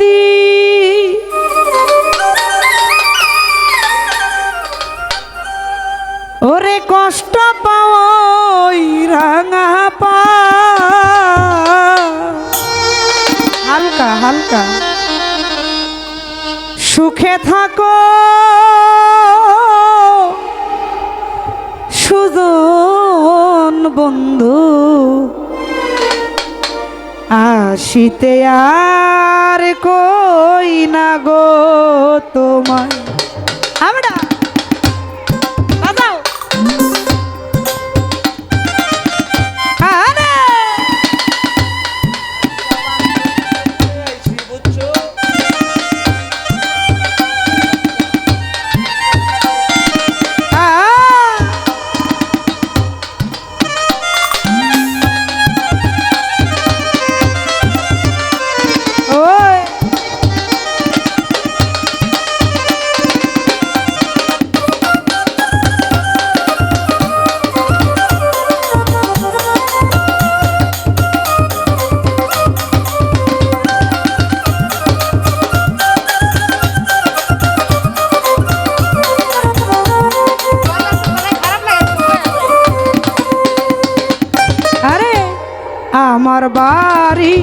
যদি ওরে কষ্ট পাওই রাঙা পা। হালকা হালকা। সুখে থাকো। সুজন বন্ধু। আসিতে আর কই না গো তোমায়? আমরা আমার বাড়ি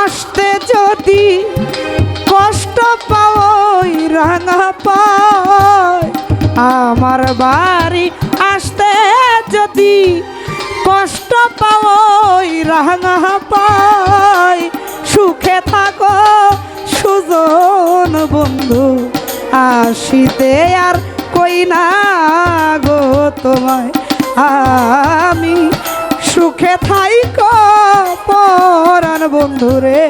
আসতে যদি কষ্ট পাওই রাঙা পায়। আমার বাড়ি আসতে যদি কষ্ট পাওই রাঙা পায়। সুখে থাকো, সুজন বন্ধু, আসিতে আর কই না গো তোমায়। আমি সুখে থাইক পরাণ বন্ধুরে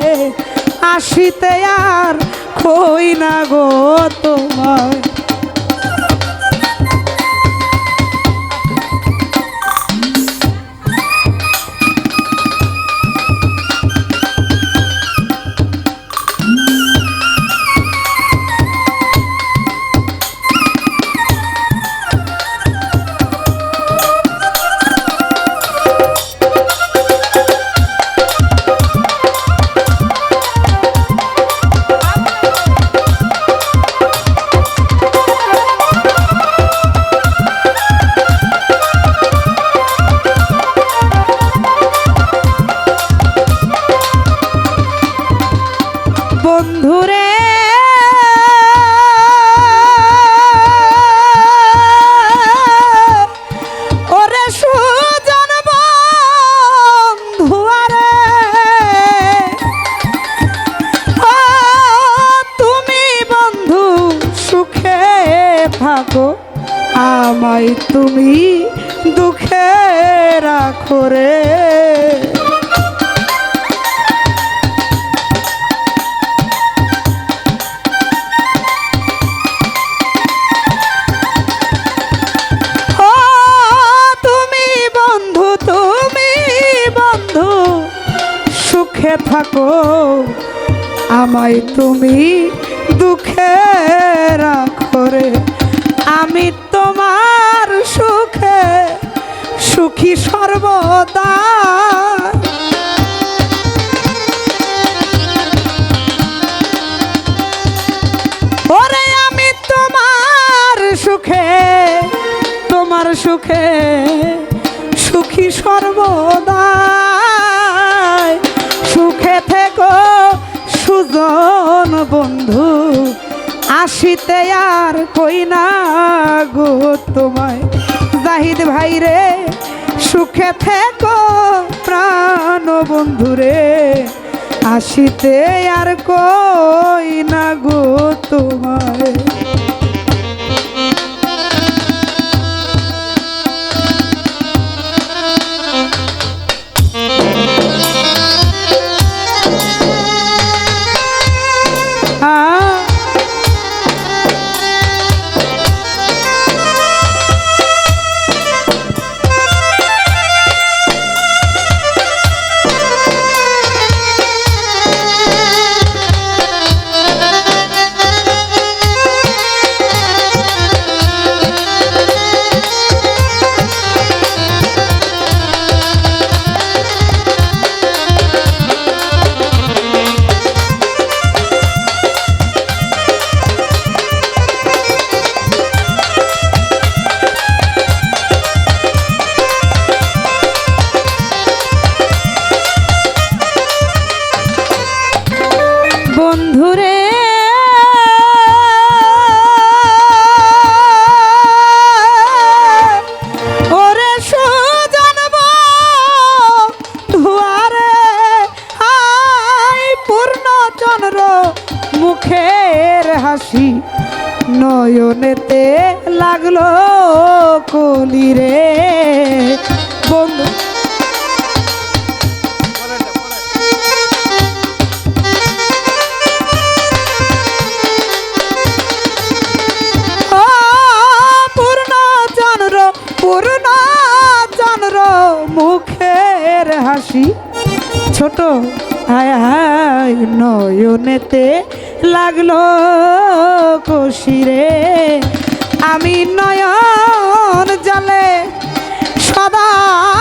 আসিতে আর কই না গো তোমায়। বন্ধুরে। ওরে সুজন বন্ধুয়ারে ও তুমি বন্ধু সুখে থাকো আমায় তুমি দুঃখে রাখো রে। সুখে থাকো, আমায় তুমি দুঃখে রাখো রে। আমি তোমার সুখে, সুখী সর্বদা। ওরে, আমি তোমার সুখে তোমার সুখে, সুখী সর্বদা। সুজন বন্ধু, আসিতে আর কই না গো তোমায়। জাহিদ ভাই রে, সুখে থেকো প্রাণ বন্ধু রে, আসিতে আর কই না গো তোমায়। বন্ধুরে। মুখের হাসি নয়নেতে লাগল কলি রে বন্ধু ছোট আয় নয়নেতে লাগল কষিরে আমি নয়ন জলে সদাই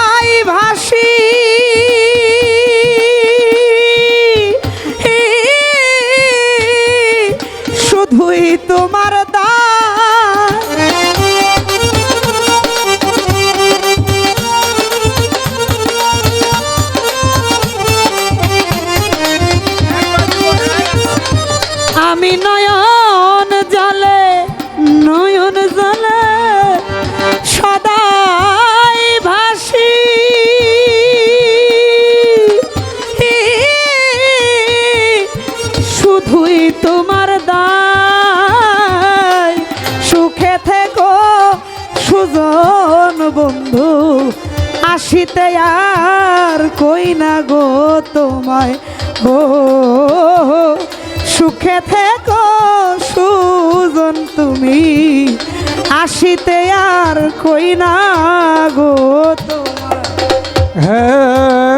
দুজন বন্ধু, আসিতে আর কই না গো তোমায় ও সুখে থেকো সুজন তুমি, আসিতে আর কই না গো তোমায়। হ্যাঁ।